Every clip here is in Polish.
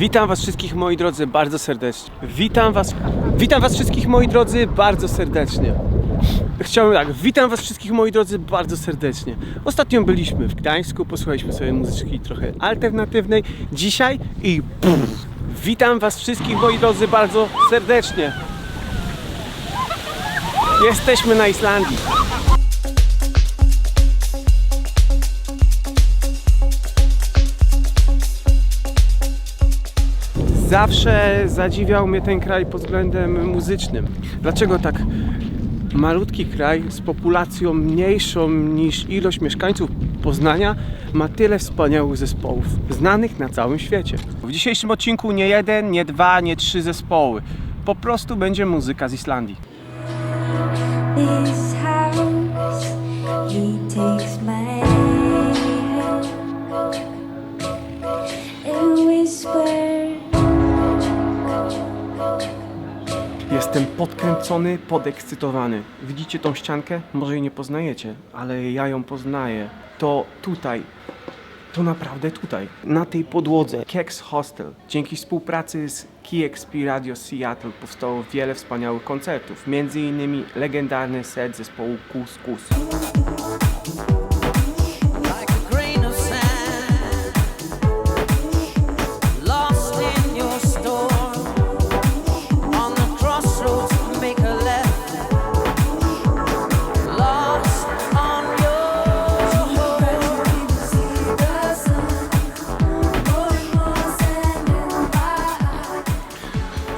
Witam was wszystkich moi drodzy bardzo serdecznie. Witam was, witam was wszystkich moi drodzy bardzo serdecznie. Chciałbym tak, witam was wszystkich moi drodzy bardzo serdecznie. Ostatnio byliśmy w Gdańsku, posłuchaliśmy sobie muzyczki trochę alternatywnej. Dzisiaj i pff, witam was wszystkich moi drodzy bardzo serdecznie. Jesteśmy na Islandii. Zawsze zadziwiał mnie ten kraj pod względem muzycznym. Dlaczego tak malutki kraj z populacją mniejszą niż ilość mieszkańców Poznania ma tyle wspaniałych zespołów, znanych na całym świecie? W dzisiejszym odcinku nie jeden, nie dwa, nie trzy zespoły. Po prostu będzie muzyka z Islandii. this. Jestem podkręcony, podekscytowany. Widzicie tą ściankę? Może jej nie poznajecie, ale ja ją poznaję. To tutaj. To naprawdę tutaj. Na tej podłodze Keks Hostel. Dzięki współpracy z KXP Radio Seattle powstało wiele wspaniałych koncertów. Między innymi legendarny set zespołu Kus Kus.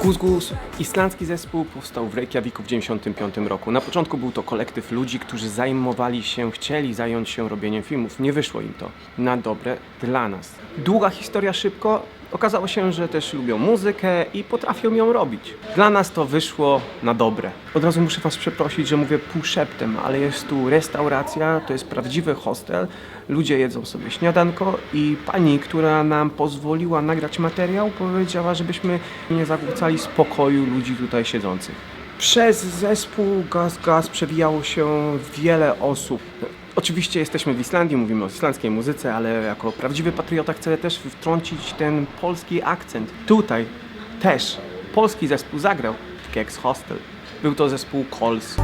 Gus, islandzki zespół, powstał w Reykjaviku w 1995 roku. Na początku był to kolektyw ludzi, którzy zajmowali się, chcieli zająć się robieniem filmów. Nie wyszło im to. Na dobre dla nas. Długa historia szybko. Okazało się, że też lubią muzykę i potrafią ją robić. Dla nas to wyszło na dobre. Od razu muszę Was przeprosić, że mówię półszeptem, ale jest tu restauracja, to jest prawdziwy hostel. Ludzie jedzą sobie śniadanko i pani, która nam pozwoliła nagrać materiał, powiedziała, żebyśmy nie zakłócali spokoju ludzi tutaj siedzących. Przez zespół Gaz Gaz przewijało się wiele osób. Oczywiście jesteśmy w Islandii, mówimy o islandzkiej muzyce, ale jako prawdziwy patriota chcę też wtrącić ten polski akcent. Tutaj też polski zespół zagrał w Keks Hostel. Był to zespół Kols.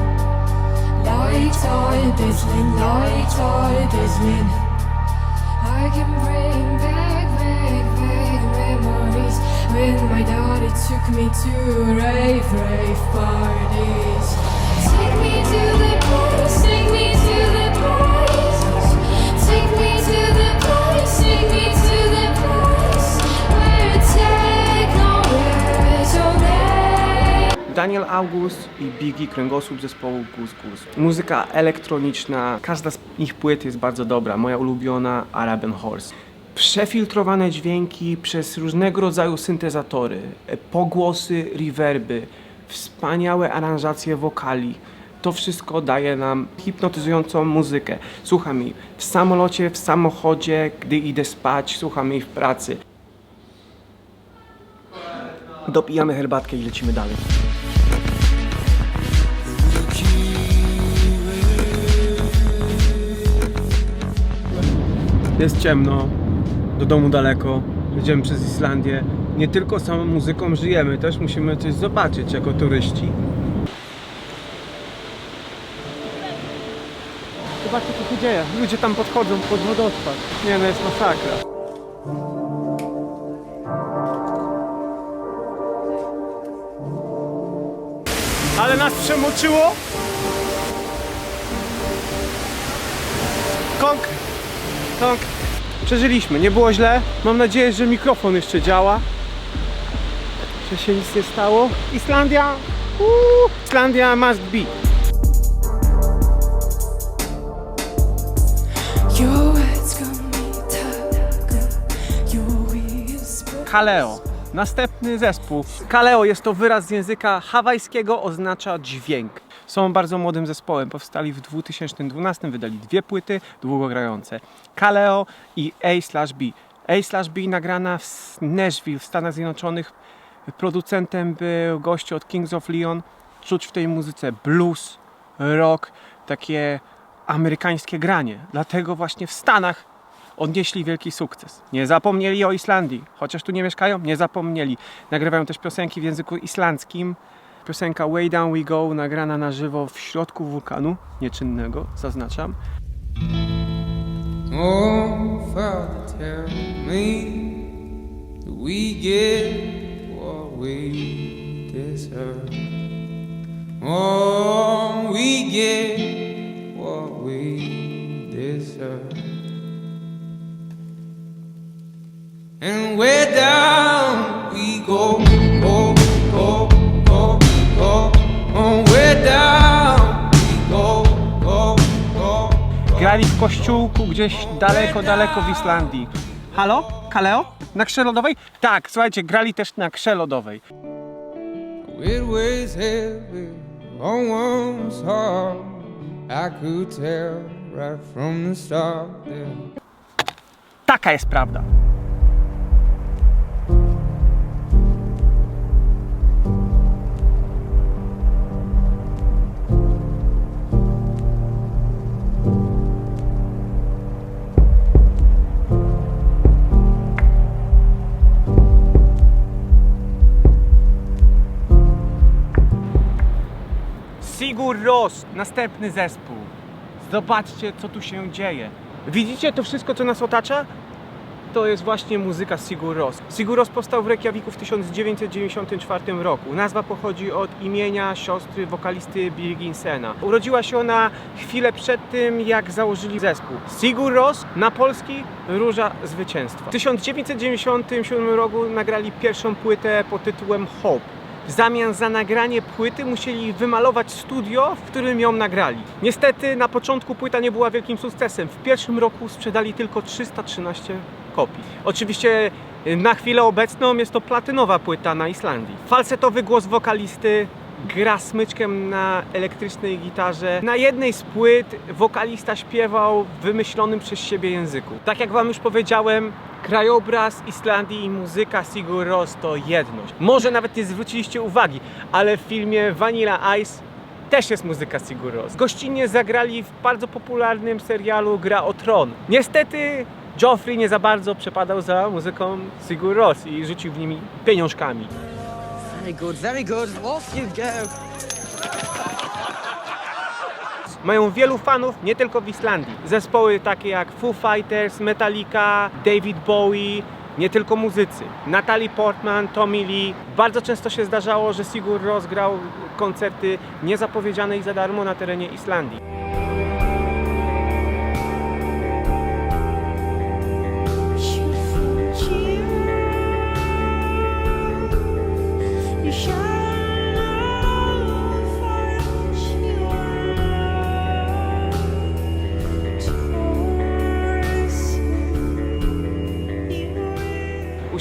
My daddy took me to rave, rave August i Biggie, kręgosłup zespołu Gus Gus. Muzyka elektroniczna, każda z ich płyt jest bardzo dobra. Moja ulubiona Arabian Horse. Przefiltrowane dźwięki przez różnego rodzaju syntezatory, pogłosy, rewerby, wspaniałe aranżacje wokali. To wszystko daje nam hipnotyzującą muzykę. Słucham jej w samolocie, w samochodzie, gdy idę spać, słucham jej w pracy. Dopijamy herbatkę i lecimy dalej. Jest ciemno, do domu daleko, jedziemy przez Islandię. Nie tylko samą muzyką żyjemy, też musimy coś zobaczyć jako turyści. Zobaczcie co się dzieje, ludzie tam podchodzą pod wodospad. Nie no, jest masakra. Ale nas przemoczyło. Kąk, Przeżyliśmy, nie było źle. Mam nadzieję, że mikrofon jeszcze działa. Że się nic nie stało. Islandia, uuu, Islandia must be. Kaleo. Następny zespół. Kaleo jest to wyraz z języka hawajskiego, oznacza dźwięk. Są bardzo młodym zespołem. Powstali w 2012, wydali dwie płyty długogrające. Kaleo i A slash B. A slash B nagrana w Nashville w Stanach Zjednoczonych. Producentem był gościu od Kings of Leon. Czuć w tej muzyce blues, rock, takie amerykańskie granie. Dlatego właśnie w Stanach odnieśli wielki sukces. Nie zapomnieli o Islandii, chociaż tu nie mieszkają, nie zapomnieli. Nagrywają też piosenki w języku islandzkim. Piosenka Way Down We Go, nagrana na żywo w środku wulkanu nieczynnego, zaznaczam. Oh, Father, tell me we get what we deserve. Kościółku gdzieś daleko, daleko w Islandii. Halo? Kaleo? Na krze lodowej? Tak, słuchajcie, grali też na krze lodowej. It weighs heavy on one's heart. I could tell right from the start that Taka jest prawda. Ros, następny zespół. Zobaczcie, co tu się dzieje. Widzicie to wszystko, co nas otacza? To jest właśnie muzyka Sigur Ros. Sigur Ros powstał w Reykjaviku w 1994 roku. Nazwa pochodzi od imienia siostry wokalisty Birginsena. Urodziła się ona chwilę przed tym, jak założyli zespół. Sigur Ros na polski Róża Zwycięstwa. W 1997 roku nagrali pierwszą płytę pod tytułem Hope. W zamian za nagranie płyty musieli wymalować studio, w którym ją nagrali. Niestety na początku płyta nie była wielkim sukcesem. W pierwszym roku sprzedali tylko 313 kopii. Oczywiście y, na chwilę obecną jest to platynowa płyta na Islandii. Falsetowy głos wokalisty gra smyczkiem na elektrycznej gitarze. Na jednej z płyt wokalista śpiewał w wymyślonym przez siebie języku. Tak jak wam już powiedziałem, krajobraz Islandii i muzyka Sigur Ros to jedność. Może nawet nie zwróciliście uwagi, ale w filmie Vanilla Ice też jest muzyka Sigur Ros. Gościnnie zagrali w bardzo popularnym serialu Gra o Tron. Niestety Joffrey nie za bardzo przepadał za muzyką Sigur Ros i rzucił w nimi pieniążkami. Very good, very good. Off you go. Mają wielu fanów nie tylko w Islandii. Zespoły takie jak Foo Fighters, Metallica, David Bowie, nie tylko muzycy. Natalie Portman, Tommy Lee. Bardzo często się zdarzało, że Sigur Ros grał koncerty niezapowiedziane i za darmo na terenie Islandii.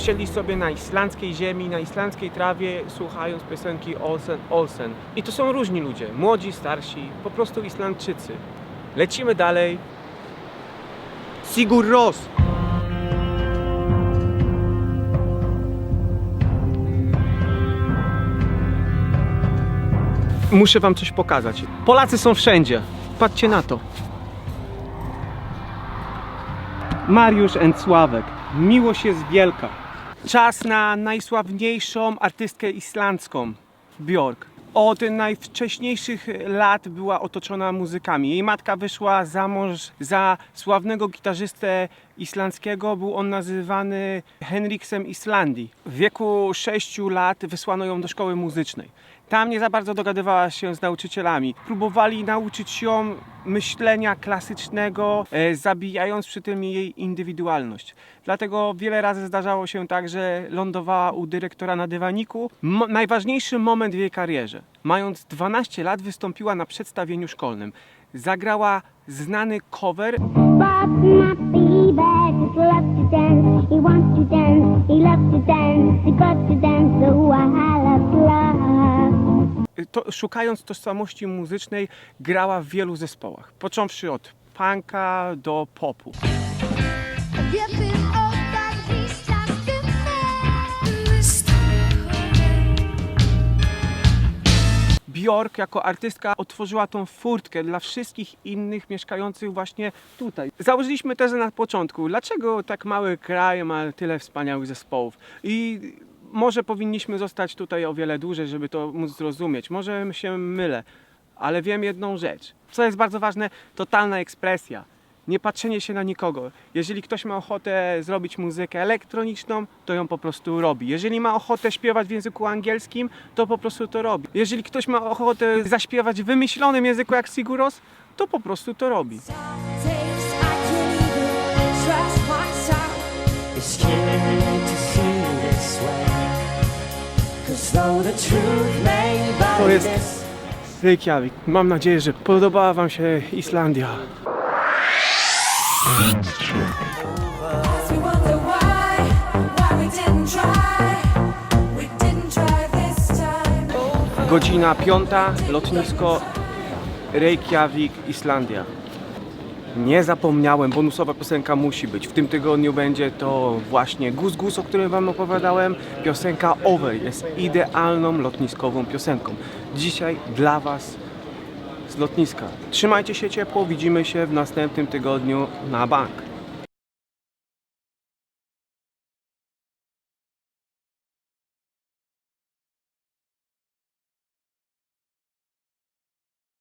Usiedli sobie na islandzkiej ziemi, na islandzkiej trawie, słuchając piosenki Olsen Olsen. I to są różni ludzie, młodzi, starsi, po prostu Islandczycy. Lecimy dalej. Sigur Ros! Muszę wam coś pokazać. Polacy są wszędzie. Patrzcie na to. Mariusz Sławek. Miłość jest wielka. Czas na najsławniejszą artystkę islandzką, Björk. Od najwcześniejszych lat była otoczona muzykami. Jej matka wyszła za mąż za sławnego gitarzystę islandzkiego. Był on nazywany Henriksem Islandii. W wieku 6 lat wysłano ją do szkoły muzycznej. Tam nie za bardzo dogadywała się z nauczycielami. Próbowali nauczyć ją myślenia klasycznego, e, zabijając przy tym jej indywidualność. Dlatego wiele razy zdarzało się tak, że lądowała u dyrektora na dywaniku. Mo- najważniejszy moment w jej karierze. Mając 12 lat wystąpiła na przedstawieniu szkolnym. Zagrała znany cover. He wants to got. So. To, szukając tożsamości muzycznej, grała w wielu zespołach. Począwszy od punka do popu. Bjork jako artystka otworzyła tą furtkę dla wszystkich innych mieszkających właśnie tutaj. Założyliśmy tezę na początku, dlaczego tak mały kraj ma tyle wspaniałych zespołów i może powinniśmy zostać tutaj o wiele dłużej, żeby to móc zrozumieć. Może się mylę, ale wiem jedną rzecz. Co jest bardzo ważne, totalna ekspresja. Nie patrzenie się na nikogo. Jeżeli ktoś ma ochotę zrobić muzykę elektroniczną, to ją po prostu robi. Jeżeli ma ochotę śpiewać w języku angielskim, to po prostu to robi. Jeżeli ktoś ma ochotę zaśpiewać w wymyślonym języku jak Siguros, to po prostu to robi. It's To jest. Reykjavik. Mam nadzieję, że podobała Wam się Islandia. Godzina piąta, lotnisko Reykjavik, Islandia. Nie zapomniałem, bonusowa piosenka musi być. W tym tygodniu będzie to właśnie Gus Gus, o którym Wam opowiadałem. Piosenka Over jest idealną lotniskową piosenką. Dzisiaj dla Was z lotniska. Trzymajcie się ciepło, widzimy się w następnym tygodniu na bank.